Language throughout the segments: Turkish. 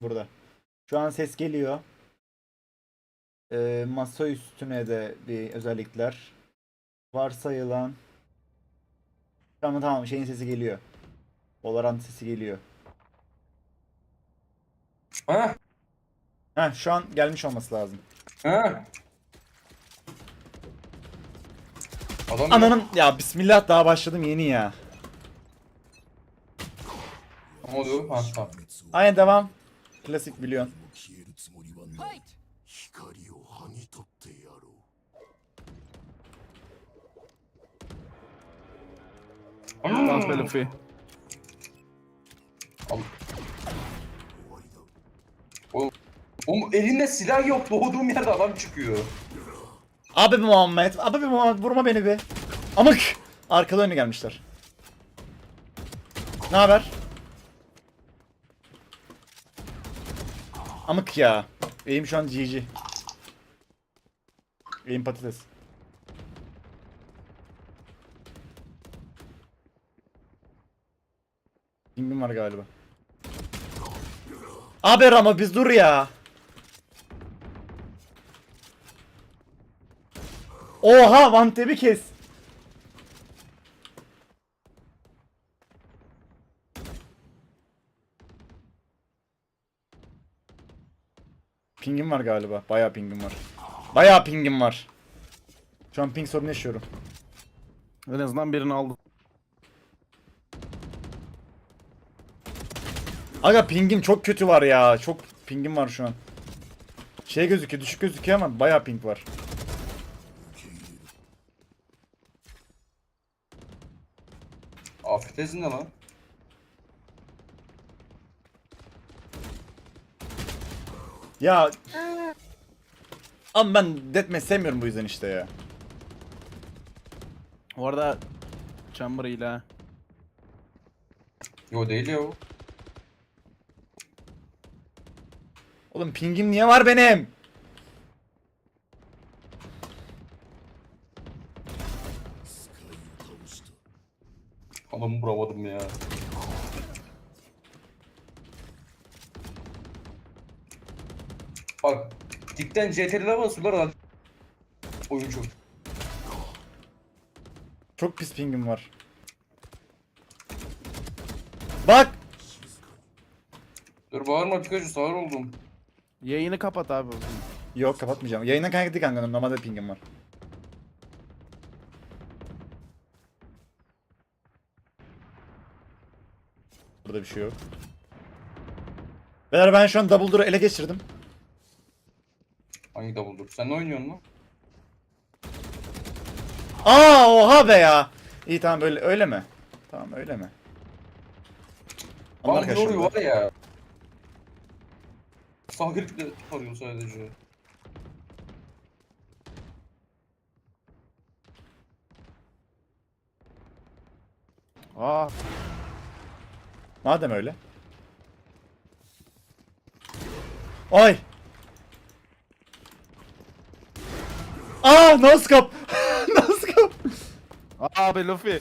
Burada. Şu an ses geliyor. Ee, masa üstüne de bir özellikler. Varsayılan. Tamam tamam şeyin sesi geliyor. Valorant sesi geliyor. Ha? Heh şu an gelmiş olması lazım. Ha? Adam Ananın ya bismillah daha başladım yeni ya. Ne oluyor? Ha tamam. Aynen devam. Klasik biliyorsun. Dans. Oğlum elinde silah yok. Doğduğum yerde adam çıkıyor. Abi bir Muhammed. Abi bir Muhammed vurma beni bir. Amık. Arkalı önü gelmişler. Ne haber? Amık ya. Eğim şu an GG. Eğim patates. Pingim var galiba. Abi ama biz dur ya. Oha Vantep'i kes. Pingim var galiba. Bayağı pingim var. Bayağı pingim var. Şu an ping sorunu yaşıyorum. En azından birini aldım. Aga pingim çok kötü var ya. Çok pingim var şu an. Şey gözüküyor, düşük gözüküyor ama bayağı ping var. Afiyet ne lan? Ya ama ben deathmatch sevmiyorum bu yüzden işte ya. Bu arada Chamber ile Yo değil ya o. Oğlum pingim niye var benim? Dipten CTRL'e basıyorlar lan. Oyun çok. Çok pis pingim var. Bak! Dur bağırma Pikachu sağır oldum. yayını kapat abi. Yok kapatmayacağım. Yayından kaynaklı kanka normalde pingim var. Burada bir şey yok. Beyler ben şu an double door'u ele geçirdim. Hangi double dur? Sen ne oynuyorsun lan? Aa oha be ya. İyi tamam öyle öyle mi? Tamam öyle mi? Onlar Bana kaçırdı. var ya. Sağ klikle arıyor sadece. Aa Madem öyle. Ay. Aa noskop. noskop. Aa be Luffy.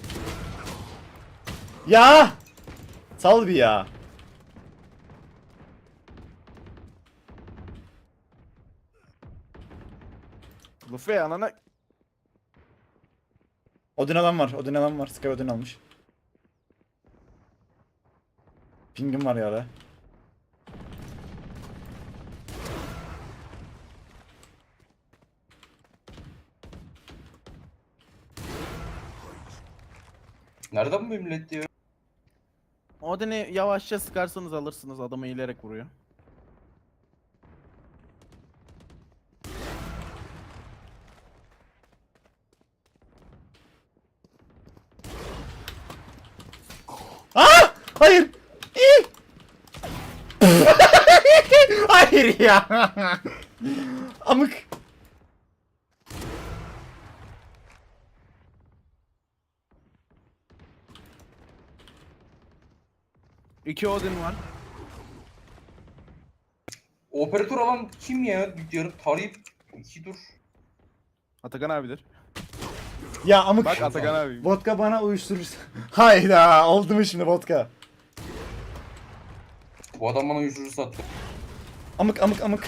Ya. Sal bir ya. Luffy anana Odin alan var. Odin alan var. Sky Odin almış. Pingim var ya da. Nereden bu millet ya? Odin'i yavaşça sıkarsanız alırsınız adamı eğilerek vuruyor. Aa! Hayır. Hayır ya. Amık. İki Odin var. Operatör alan kim ya? Yarım tarayıp iki dur. Atakan abidir. Ya amık. Bak Atakan abi. Vodka bana uyuşturucu. Hayda oldu mu şimdi vodka? Bu adam bana uyuşturucu sattı. Amık amık amık.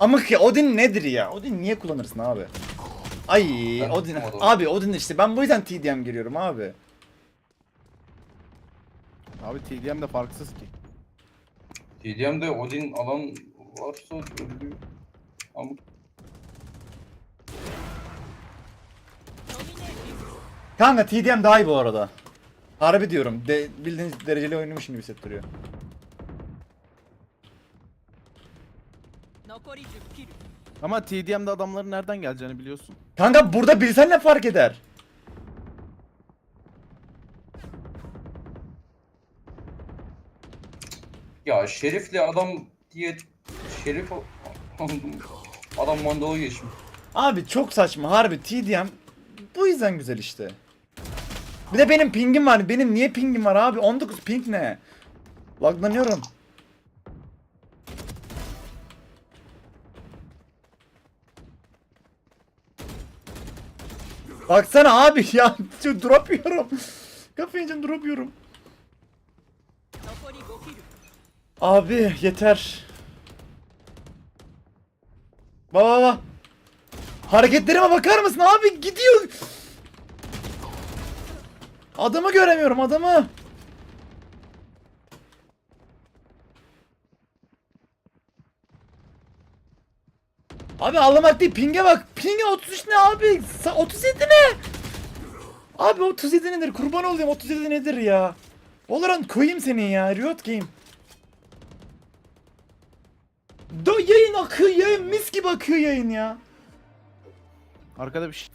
Amık ya Odin nedir ya? Odin niye kullanırsın abi? Ay Ben Odin. tutamadım. Abi Odin işte ben bu yüzden TDM giriyorum abi. Abi TDM de farksız ki. TDM'de Odin alan varsa ölüyor. Ama Kanka TDM daha iyi bu arada. Harbi diyorum. De, bildiğiniz dereceli oynamışım gibi hissettiriyor. 残り10キル Ama TDM'de adamların nereden geleceğini biliyorsun. Kanka burada bilsen ne fark eder? Ya Şerif'le adam diye Şerif adam Mandal'a geçmiş. Abi çok saçma harbi TDM bu yüzden güzel işte. Bir de benim pingim var. Benim niye pingim var abi? 19 ping ne? Laglanıyorum. Baksana abi ya drop yiyorum. Kafayı drop yiyorum. Abi yeter. Baba baba. Hareketlerime bakar mısın abi gidiyor. Adamı göremiyorum adamı. Abi ağlamak değil pinge bak. Pinge 33 ne abi? Sa- 37 ne? Abi 37 nedir? Kurban olayım 37 nedir ya? Valorant koyayım seni ya. Riot Game. Do yayın akıyor yayın mis gibi akıyor yayın ya. Arkada bir şey.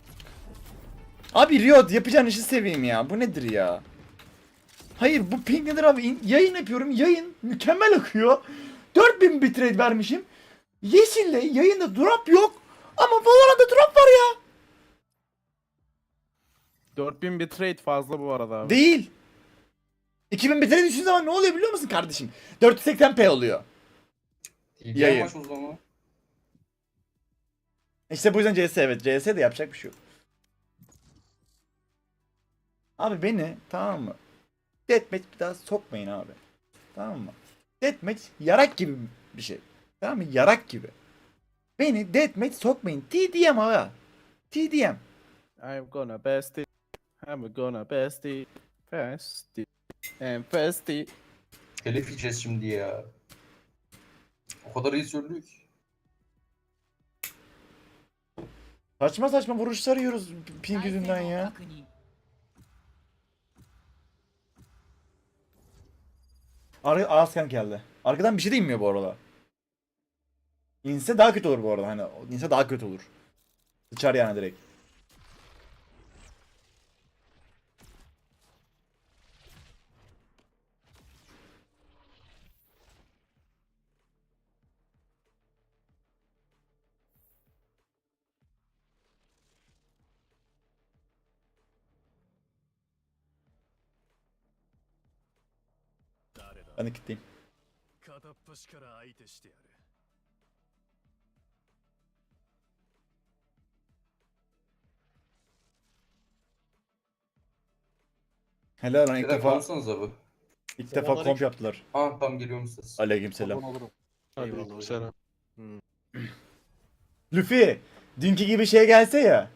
Abi Riot yapacağın işi seveyim ya. Bu nedir ya? Hayır bu ping nedir abi? Yayın yapıyorum. Yayın mükemmel akıyor. 4000 bitrate vermişim. Yeşille yayında drop yok. Ama Valorant'ta drop var ya. 4000 bitrate fazla bu arada abi. Değil. 2000 bitrate düştüğün zaman ne oluyor biliyor musun kardeşim? 480p oluyor. TDM Yayın. maç o zaman. İşte bu yüzden CS evet. CS de yapacak bir şey yok. Abi beni tamam mı? Deathmatch bir daha sokmayın abi. Tamam mı? Deathmatch yarak gibi bir şey. Tamam mı? Yarak gibi. Beni Deathmatch sokmayın. TDM abi. TDM. I'm gonna best it. I'm gonna best it. Fast it. And fast it. Telif yiyeceğiz şimdi ya. O kadar iyi sürdü ki. Saçma saçma vuruşlar yiyoruz ping yüzünden ya. Ar Askan geldi. Arkadan bir şey de inmiyor bu arada. İnse daha kötü olur bu arada hani. İnse daha kötü olur. Sıçar yani direkt. Ben de kitleyim. Helal lan ilk defa alsanıza bu. ilk defa komp yaptılar. Aa tam geliyorum ses. Aleykümselam. Kurban. Eyvallah hocam. Hmm. Luffy, dünkü gibi şey gelse ya.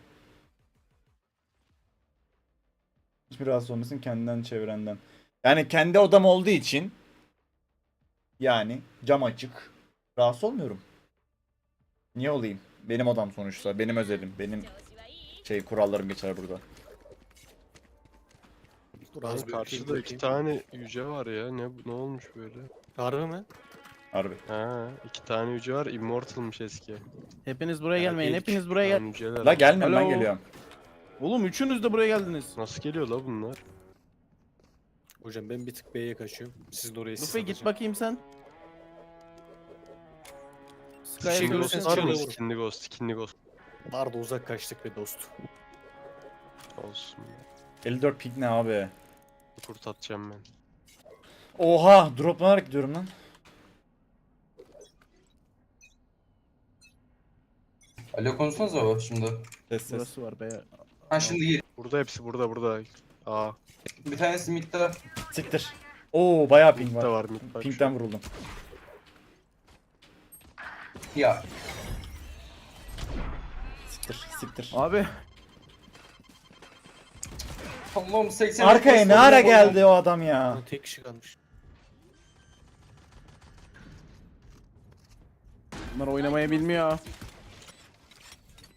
Hiçbir rahatsız olmasın kendinden çevrenden. Yani kendi odam olduğu için yani cam açık. Rahatsız olmuyorum. Niye olayım? Benim odam sonuçta. Benim özelim. Benim şey kurallarım geçer burada. Abi karşıda iki tane yüce var ya. Ne ne olmuş böyle? Harbi mi? Harbi. Ha, iki tane yüce var. Immortal'mış eski. Hepiniz buraya gelmeyin. İlk Hepiniz buraya gel. tane yüceler. La gelmiyorum ben Alo. geliyorum. Oğlum üçünüz de buraya geldiniz. Nasıl geliyor la bunlar? Hocam ben bir tık B'ye kaçıyorum. Siz de oraya siz Luffy git bakayım sen. Sky'a şey Ghost görürseniz var mı? Kindy Ghost, Kindy Ghost. Arda uzak kaçtık be dost. Olsun. 54 ping ne abi? Kurt atacağım ben. Oha droplanarak gidiyorum lan. Alo konuşsanız abi şimdi. Ses ses. Burası var be. Ha şimdi gel. Burada hepsi burada burada. Aa, Bir tanesi midde. Siktir. Oo bayağı ping mid de var. var mid var. Ping'den vuruldum. Ya Siktir siktir. Abi Allah'ım 80 Arkaya ne ara geldi o adam ya? Lan tek kişi kalmış. bunlar oynamayı bilmiyor.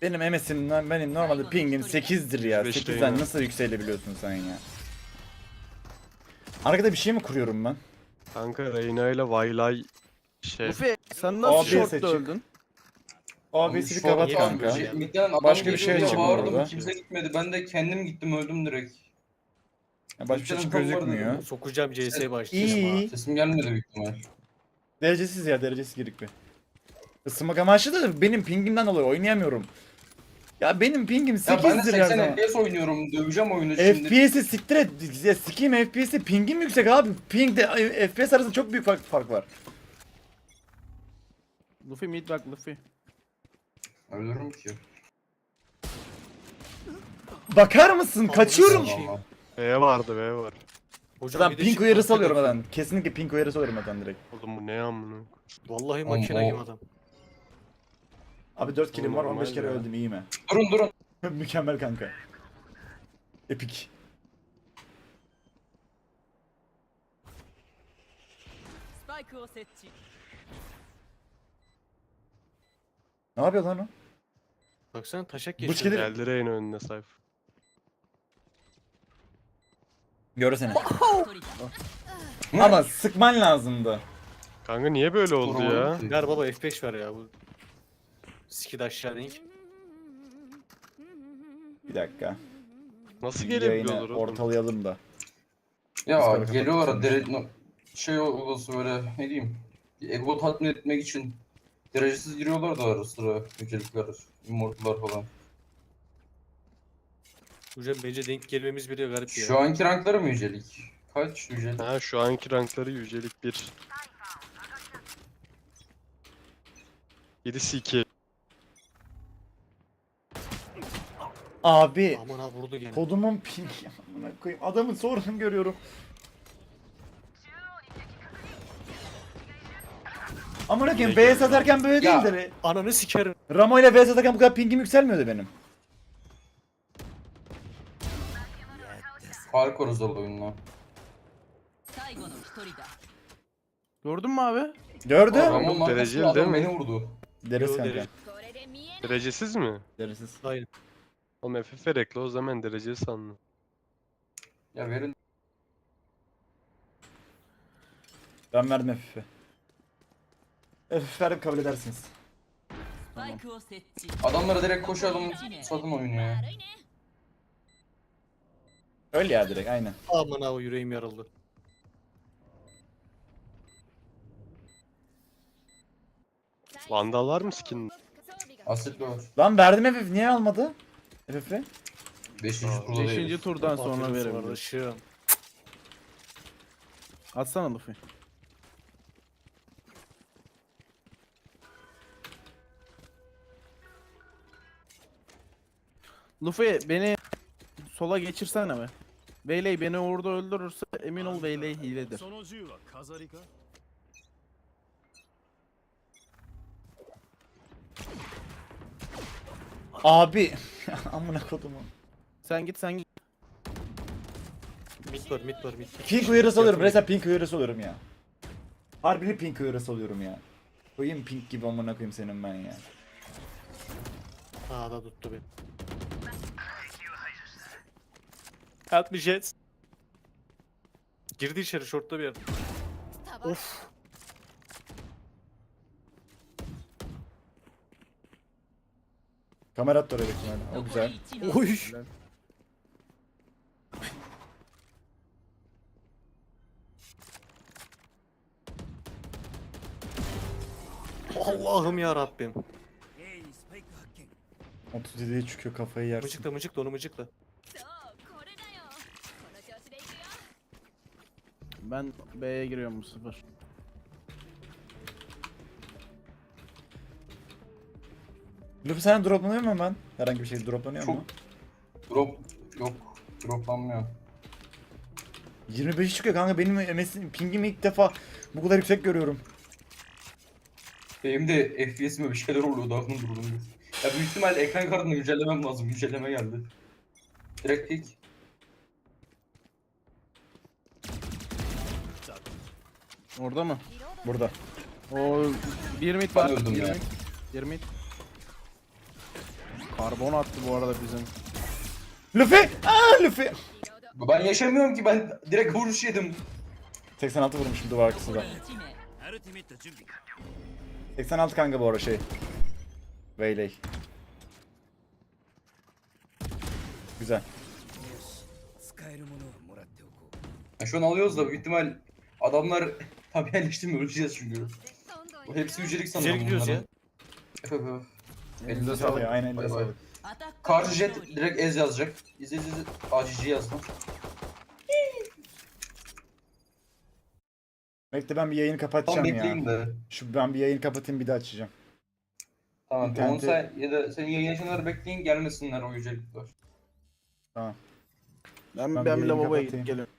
Benim MS'imden benim normalde pingim 8'dir ya. Beş 8'den değil mi? nasıl yükselebiliyorsun sen ya? Arkada bir şey mi kuruyorum ben? Kanka Reyna ile Vaylay şey. Luffy sen nasıl OBS short'ta açık. öldün? OBS'i bir kapat kanka. şey, midden Başka bir şey çıkmıyor orada. Kimse gitmedi. Ben de kendim gittim öldüm direkt. Ya Başka bir şey Telefon var gözükmüyor. dedim. Sokacağım CS başlayacağım. İyi. Sesim gelmedi büyük ihtimal. Derecesiz ya derecesiz girik bir. Isınmak amaçlı da benim pingimden dolayı oynayamıyorum. Ya benim pingim Ya ben de 8'dir her 80 zaman. FPS oynuyorum. Döveceğim oyunu şimdi. FPS'i siktir et. Ya sikeyim FPS'i pingim yüksek abi. Ping de FPS arasında çok büyük fark, fark var. Luffy mid bak Luffy. Ölürüm ki. Bakar mısın? Kaçıyorum. Allah. B vardı B var. Hocam Ben bir de ping çıktı, uyarısı alıyorum adam. Kesinlikle ping uyarısı alıyorum adam direkt. Oğlum bu ne amına? Vallahi Oğlum, makine o- gibi adam. Abi 4 kilim var 15 kere öldüm iyi mi? Durun durun. Mükemmel kanka. Epik. Ne yapıyor lan o? Baksana taşak geçti. gelir. Geldi Reyna önüne sayf. Görsene. Ama sıkman lazımdı. Kanka niye böyle oldu ya? Ver baba F5 ver ya. Bu Skid aşağı link. Bir dakika. Nasıl Yayını gelebiliyorlar oğlum? ortalayalım da. Ya geliyorlar no- şey olası böyle ne diyeyim. bir Ego tatmin etmek için derecesiz giriyorlar da ara sıra yücelikler, immortlar falan. Hocam bence denk gelmemiz bile garip ya. Şu anki rankları mı yücelik? Kaç yücelik? Ha şu anki rankları yücelik 1. 7 2. Abi. Aman ha vurdu gene. Kodumun ping. Amına koyayım. Adamın sorununu görüyorum. Amına koyayım BS atarken böyle Ya. değildir. Ananı sikerim. Ramo ile BS atarken bu kadar pingim yükselmiyordu benim. Fark var hızlı oyunla. 最後の一人だ Gördün mü abi? Gördüm. Ramon lan dereceli nasıl değil adam mi? beni vurdu. Deriz Yo, kanka. deriz. Derecesiz mi? Derisiz. Aynen. Oğlum FF rekli o zaman dereceyi sandım. Ya verin. Ben verdim FF'i. FF verdim kabul edersiniz. Tamam. Adamlara direkt koşalım, satın oyunu ya. Öl ya direkt aynen. Aman ha yüreğim yarıldı. Vandallar mı skin? Asitli olur. Lan verdim FF niye almadı? FF'i? Beşinci Aa, turda değil. Beşinci turdan sonra Aferin verebilir. kardeşim. Atsana Luffy. Luffy beni sola geçirsene be. Veyley beni orada öldürürse emin ol Veyley hiledir. その銃は飾りか Abi. Amına kodumu. Sen git sen git. Mid var mid var mid. Pink uyarısı alıyorum. Resmen pink uyarısı alıyorum ya. Harbili pink uyarısı alıyorum ya. Koyayım pink gibi amına koyayım senin ben ya. Aa da tuttu beni. 60 jet. Girdi içeri şortta bir yer. Of. Kamera attı oraya büyük ihtimalle. O 残 güzel. り1名 Oy. Allah'ım ya Rabbim. 37'ye çıkıyor kafayı yersin. Mıcıkla mıcıkla onu mıcıkla. そうこれだよこの調子でいくよ Ben B'ye giriyorum bu sefer. Luffy sen droplanıyor mu ben? Herhangi bir şey droplanıyor mu? Çok drop yok. Droplanmıyor. 25 çıkıyor kanka benim MS'in pingimi ilk defa bu kadar yüksek görüyorum. Benim de FPS'ime bir şeyler oluyordu aklım durdum. Ya büyük ihtimal ekran kartını güncellemem lazım. Güncelleme geldi. Direkt pick. Orada mı? Burada. O bir mit Ben var. öldüm ya. mit. Bir mit. Karbon attı bu arada bizim. Luffy! Aa Luffy! Ben yaşamıyorum ki ben direkt vuruş yedim. 86 vurmuşum duvar arkasında. 86 kanka bu arada şey. Veyley. Güzel. Ya şu an alıyoruz da büyük ihtimal adamlar tam yerleştirmiyor öleceğiz çünkü. Bu hepsi yücelik sanırım Güzel gidiyoruz ya. Efe be. Elinize Elinize sağlık. Aynen elinize bay. sağlık. Karşı jet direkt ez yazacak. İzle izle izle. ACC yazdım. Bekle ben bir yayını Tam kapatacağım bekleyin ya. de. Şu ben bir yayını kapatayım bir daha açacağım. Tamam. Onu sen ya da senin yayın açanları bekleyin gelmesinler o yücelikler. Tamam. Ben, Ben ben, bir bir yayını lavaboya kapatayım. gidip geliyorum.